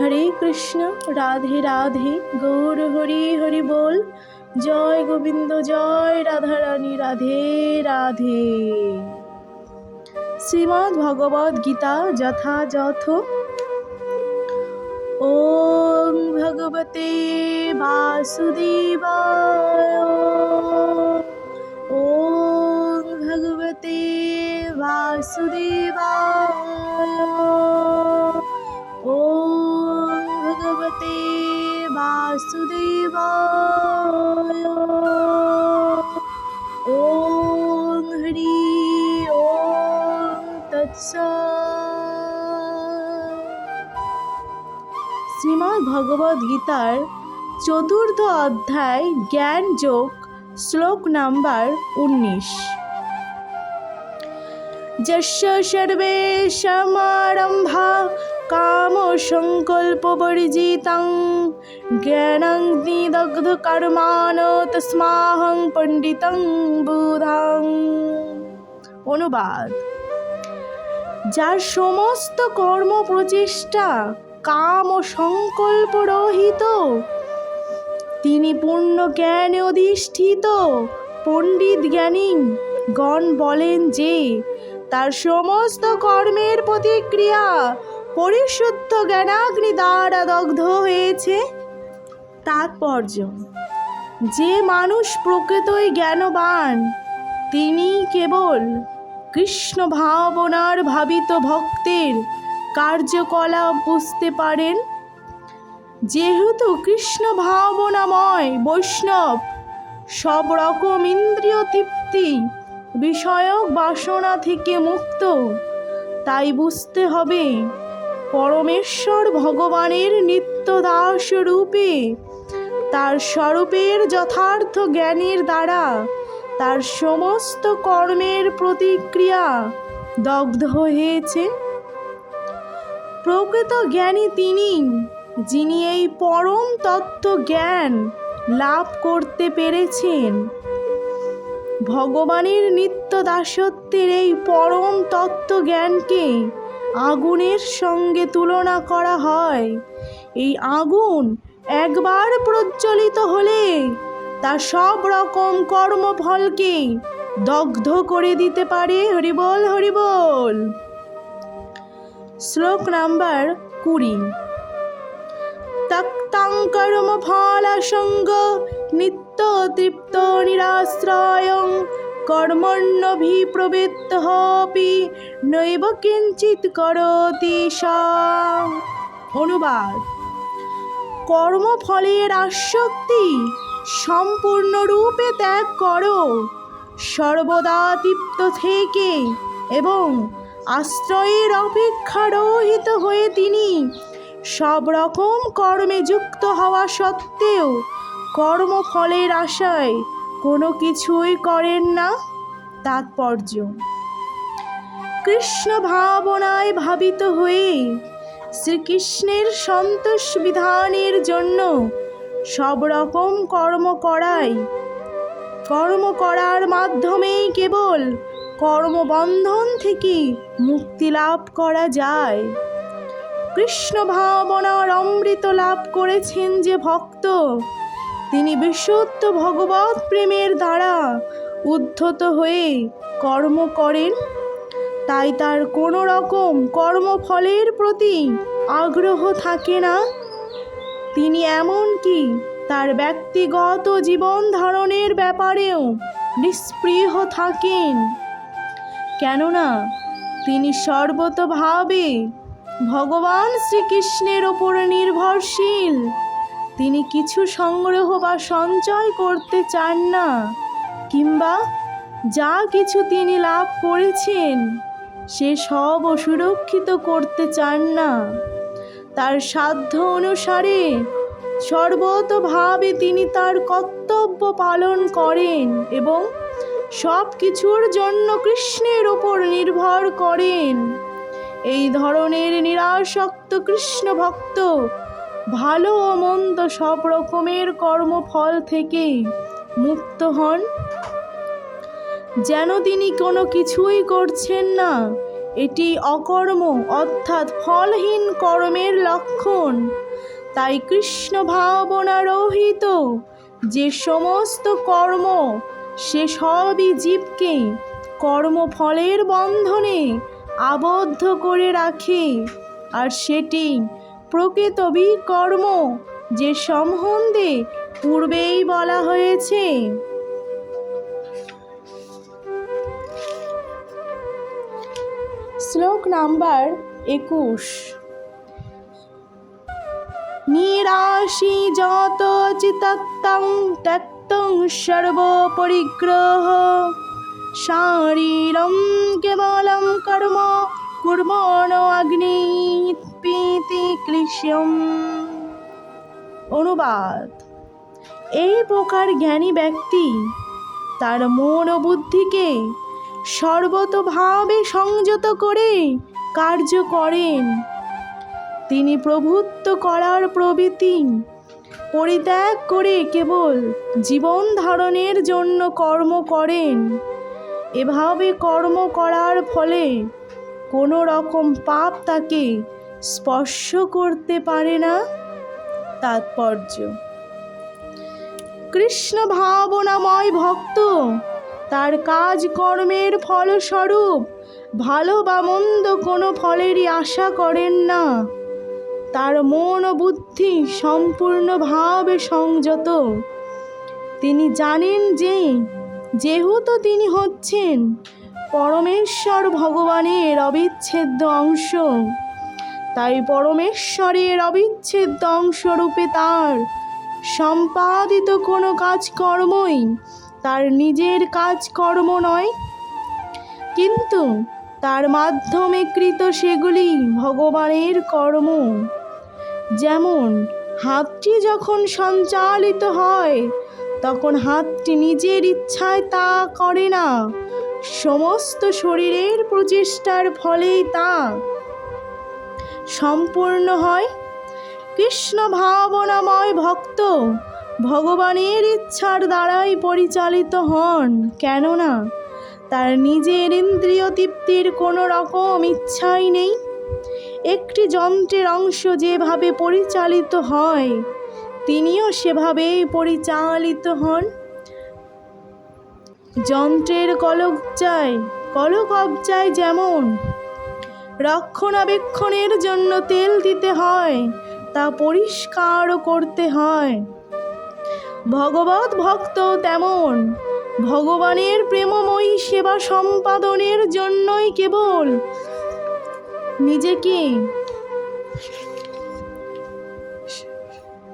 হরে কৃষ্ণ, রাধে রাধে, গৌর হরি হরি বল। জয় গোবিন্দ, জয় রাধারানী, রাধে রাধে। শ্রীমদ্ ভগবদ গীতা যথাযথ। ওম ভগবতে বাসুদেবায়। ওম ভগবতে বাসুদেবায়। শ্রীমদ্ ভগবদ গীতার চতুর্থ অধ্যায়, জ্ঞান যোগ, শ্লোক নাম্বার উনিশ। যস্য সর্বে সমারম্ভা কাম সংকল্পবর্জিতং জ্ঞানং নিদগ্ধ কর্মান তস্মাহং পণ্ডিতং বুধাং। অনুবাদ। যার সমস্ত কর্ম প্রচেষ্টা কাম ও সংকল্প রহিত। তিনি পূর্ণ জ্ঞানে অধিষ্ঠিত, পণ্ডিত জ্ঞানী। গণ বলেন যে, তার সমস্ত কর্মের প্রতিক্রিয়া পরিশুদ্ধ জ্ঞানাগ্নি দ্বারা দগ্ধ হয়েছে। তাৎপর্য, যে মানুষ প্রকৃতই জ্ঞানবান, তিনি কেবল কৃষ্ণ ভাবনার ভাবিত ভক্তের কার্যকলাপ বুঝতে পারেন? যেহেতু কৃষ্ণ ভাবনাময় বৈষ্ণব, সব রকম ইন্দ্রিয় তৃপ্তি বিষয়ক বাসনা থেকে মুক্ত, তাই বুঝতে হবে পরমেশ্বর ভগবানের নিত্য দাস রূপে তার স্বরূপের যথার্থ জ্ঞানের দ্বারা তার সমস্ত কর্মের প্রতিক্রিয়া দগ্ধ হয়েছে। প্রকৃত জ্ঞানী তিনি, যিনি এই পরম তত্ত্ব জ্ঞান লাভ করতে পেরেছেন। ভগবানের নিত্য দাসত্বের এই পরম তত্ত্ব জ্ঞানকে আগুনের সঙ্গে তুলনা করা হয়। এই আগুন একবার প্রজ্বলিত হলে তা সব রকম কর্মফলকে দগ্ধ করে দিতে পারে? হরিবল হরিবল। শ্লোক নাম্বার কুড়ি। তক্তাং কর্ম ফলাসঙ্গ নিত্য তৃপ্ত নিরাশ্রয়ং কর্মণ্যভিপ্রবৃত্ত হপি নৈব কিঞ্চিত করতি অনুবাদ। কর্মফলের আসক্তি সম্পূর্ণরূপে ত্যাগ করো। সর্বদা তৃপ্ত থেকে এবং আশ্রয়ের অপেক্ষা রহিত হয়ে তিনি সব রকম কর্মে যুক্ত হওয়া সত্ত্বেও কর্মফলের আশায় কোনো কিছুই করেন না। তাৎপর্য। কৃষ্ণ ভাবনায় ভাবিত হয়ে শ্রীকৃষ্ণের সন্তোষ বিধানের জন্য সব রকম কর্ম করাই। কর্ম করার মাধ্যমেই কেবল কর্মবন্ধন থেকে মুক্তি লাভ করা যায়। কৃষ্ণ ভাবনার অমৃত লাভ করেছেন যে ভক্ত, তিনি বিশুদ্ধ ভগবত প্রেমের দ্বারা উদ্ধত হয়ে কর্ম করেন। তাই তার কোনো রকম কর্মফলের প্রতি আগ্রহ থাকে না। তিনি এমনকি তার ব্যক্তিগত জীবন ধারণের ব্যাপারেও নিষ্পৃহ থাকেন। কেননা, তিনি সর্বতভাবে ভগবান শ্রীকৃষ্ণের ওপর নির্ভরশীল। তিনি কিছু সংগ্রহ বা সঞ্চয় করতে চান না, কিংবা যা কিছু তিনি লাভ করেছেন, সে সব সুরক্ষিত করতে চান না। তার সাধ্য অনুসারে সর্বতভাবে তিনি তার কর্তব্য পালন করেন এবং সব কিছুর জন্য কৃষ্ণের ওপর নির্ভর করেন। এই ধরনের নিরাসক্ত কৃষ্ণ ভক্ত ভালো ও মন্দ সব রকমের কর্মফল থেকে মুক্ত হন। যেন তিনি কোনো কিছুই করছেন না এটি অকর্ম, অর্থাৎ ফলহীন কর্মের লক্ষণ। তাই কৃষ্ণ ভাবনারোহিত যে সমস্ত কর্ম, সে সবই জীবকে কর্মফলের বন্ধনে আবদ্ধ করে রাখে। আর সেটি প্রকৃত বিকর্ম যে সম্বন্ধে পূর্বেই বলা হয়েছে। শ্লোক নাম্বার একুশ। নিরাশি যত চিতত্তং তত্তং সর্বপরিগ্রহ। শারীরম কেবলম কর্ম কুর্বণ অগ্নি প্রীতি ক্লিশ্যম। অনুবাদ। এই প্রকার জ্ঞানী ব্যক্তি তার মন ও বুদ্ধিকে সর্বতভাবে সংযত করে কার্য করেন। তিনি প্রভুত্ব করার প্রবৃত্তি, পরিত্যাগ করে কেবল জীবন ধারণের জন্য কর্ম করেন। এভাবে কর্ম করার ফলে কোনো রকম পাপ তাকে স্পর্শ করতে পারে না। তাৎপর্য। কৃষ্ণ ভাবনাময় ভক্ত তার কাজ কর্মের ফলস্বরূপ। ভালো বা মন্দ কোনো ফলেরই আশা করেন না। তার মন ও বুদ্ধি সম্পূর্ণভাবে সংযত। তিনি জানেন যে, যেহেতু তিনি হচ্ছেন পরমেশ্বর ভগবানের অবিচ্ছেদ্য অংশ, তাই পরমেশ্বরের অবিচ্ছেদ্য অংশরূপে তার সম্পাদিত কোনো কাজকর্মই তার নিজের কাজকর্ম নয়, কিন্তু তার মাধ্যমে কৃত সেগুলি ভগবানের কর্ম। যেমন হাতটি যখন সঞ্চালিত হয়, তখন হাতটি নিজের ইচ্ছায় তা করে না, সমস্ত শরীরের প্রচেষ্টার ফলেই তা সম্পূর্ণ হয়। কৃষ্ণ ভাবনাময় ভক্ত ভগবানের ইচ্ছার দ্বারাই পরিচালিত হন, কেননা তার নিজের ইন্দ্রিয় তৃপ্তির কোনো রকম ইচ্ছাই নেই। একটি যন্ত্রের অংশ যেভাবে পরিচালিত হয়, তিনিও সেভাবেই পরিচালিত হন। যন্ত্রের কলকজায় কলকবজায় যেমন রক্ষণাবেক্ষণের জন্য তেল দিতে হয়, তা পরিষ্কারও করতে হয়। ভগবত ভক্ত তেমন। ভগবানের প্রেমময়ী সেবা সম্পাদনের জন্যই কেবল। নিজেকে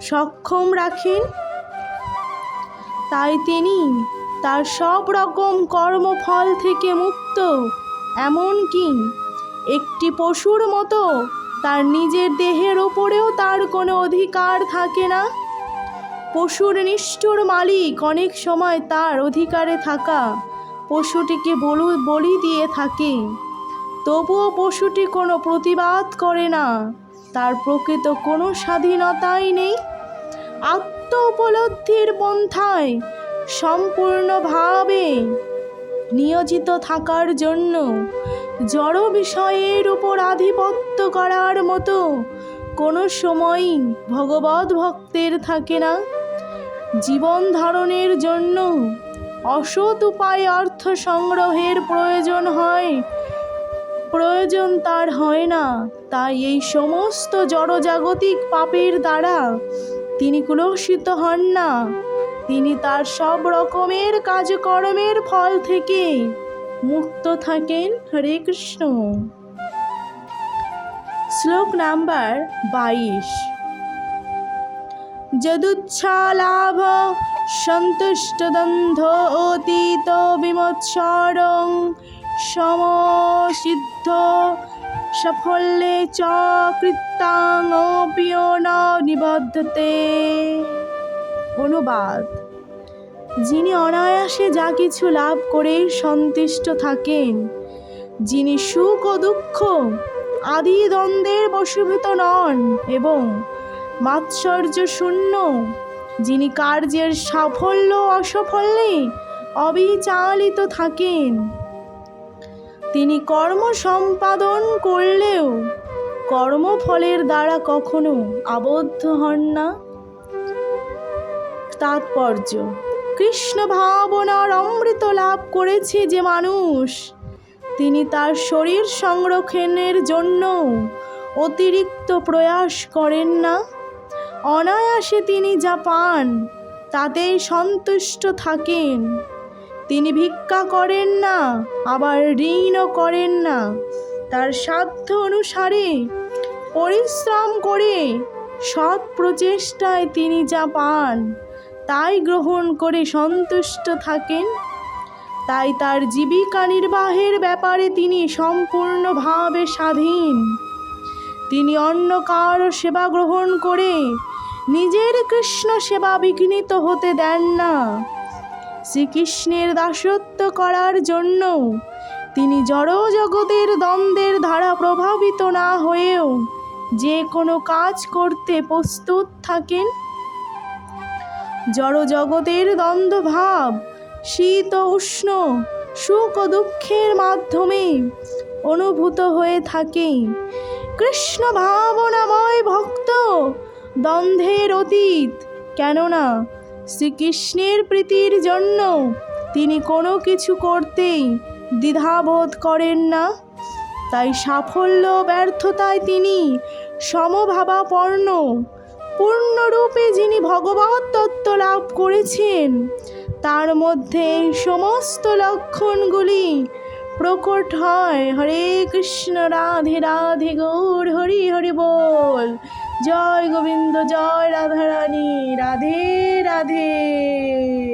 সক্ষম রাখেন। তাই তিনি তার সব রকম কর্মফল থেকে মুক্ত। এমনকি একটি পশুর মতো তার নিজের দেহের ওপরেও তার কোনো অধিকার থাকে না। পশুর নিষ্ঠুর মালিক, অনেক সময় তার অধিকারে থাকা পশুটিকে বলু, বলি দিয়ে থাকে। তবুও পশুটি কোনো প্রতিবাদ করে না। তার প্রকৃত কোনো স্বাধীনতাই নেই। আত্ম উপলব্ধির পন্থায় সম্পূর্ণভাবে নিয়োজিত থাকার জন্য জড় বিষয়ের উপর আধিপত্য করার মতো কোনো সময়ই ভগবত ভক্তের থাকে না। জীবন ধারণের জন্য অসৎ উপায়ে অর্থ সংগ্রহের প্রয়োজন হয়। প্রয়োজন তার হয় না। তাই এই সমস্ত জড়জাগতিক পাপের দ্বারা তিনি কুলসিত হন না। তিনি তার সব রকমের কাজকর্মের ফল থেকে মুক্ত থাকেন। হরে কৃষ্ণ। শ্লোক নাম্বার বাইশ। যদুচ্ছালাভ সন্তুষ্টদন্ধ অতীত বিমৎসরং সমসিদ্ধ সাফল্যে চ নিবদ্ধতে। অনুবাদ। যিনি অনায়াসে যা কিছু লাভ করেই সন্তুষ্ট থাকেন, যিনি সুখ ও দুঃখ, আদি দ্বন্দ্বের বশীভূত নন এবং মাৎসর্য শূন্য। যিনি কার্যের সাফল্য অসাফল্যে অবিচালিত থাকেন। তিনি কর্ম সম্পাদন করলেও কর্মফলের দ্বারা কখনো আবদ্ধ হন না। তাৎপর্য, কৃষ্ণ ভাবনার অমৃত লাভ করেছে যে মানুষ। তিনি তার শরীর সংরক্ষণের জন্য অতিরিক্ত প্রয়াস করেন না। অনায়াসে তিনি যা পান, তাতেই সন্তুষ্ট থাকেন। তিনি ভিক্ষা করেন না, আবার ঋণও করেন না। তার সাধ্য অনুসারে পরিশ্রম করে সৎ প্রচেষ্টায় তিনি যা পান, তাই গ্রহণ করে সন্তুষ্ট থাকেন। তাই তার জীবিকা নির্বাহের ব্যাপারে তিনি সম্পূর্ণভাবে স্বাধীন। তিনি অন্য কারও সেবা গ্রহণ করে নিজের কৃষ্ণ সেবা বিঘ্নিত হতে দেন না। শ্রীকৃষ্ণের দাসত্ব করার জন্য তিনি জড় জগতের দ্বন্দ্বের দ্বারা প্রভাবিত না হয়েও যে কোনো কাজ করতে প্রস্তুত থাকেন। জড় জগতের দ্বন্দ্ব ভাব শীত উষ্ণ, সুখ ও দুঃখের মাধ্যমে অনুভূত হয়ে থাকে। কৃষ্ণ ভাবনাময় ভক্ত। দ্বন্দ্বের অতীত, কেননা শ্রীকৃষ্ণের প্রীতির জন্য তিনি কোনো কিছু করতেই দ্বিধাবোধ করেন না। তাই সাফল্য, ব্যর্থতায় তিনি সমভাবাপন্ন, পূর্ণরূপে যিনি ভগবত তত্ত্ব লাভ করেছেন, তার মধ্যে সমস্ত লক্ষণগুলি প্রকট হয়। হরে কৃষ্ণ, রাধে রাধে, গৌর, হরি হরি বল। জয় গোবিন্দ, জয় রাধারানী, রাধে রাধে।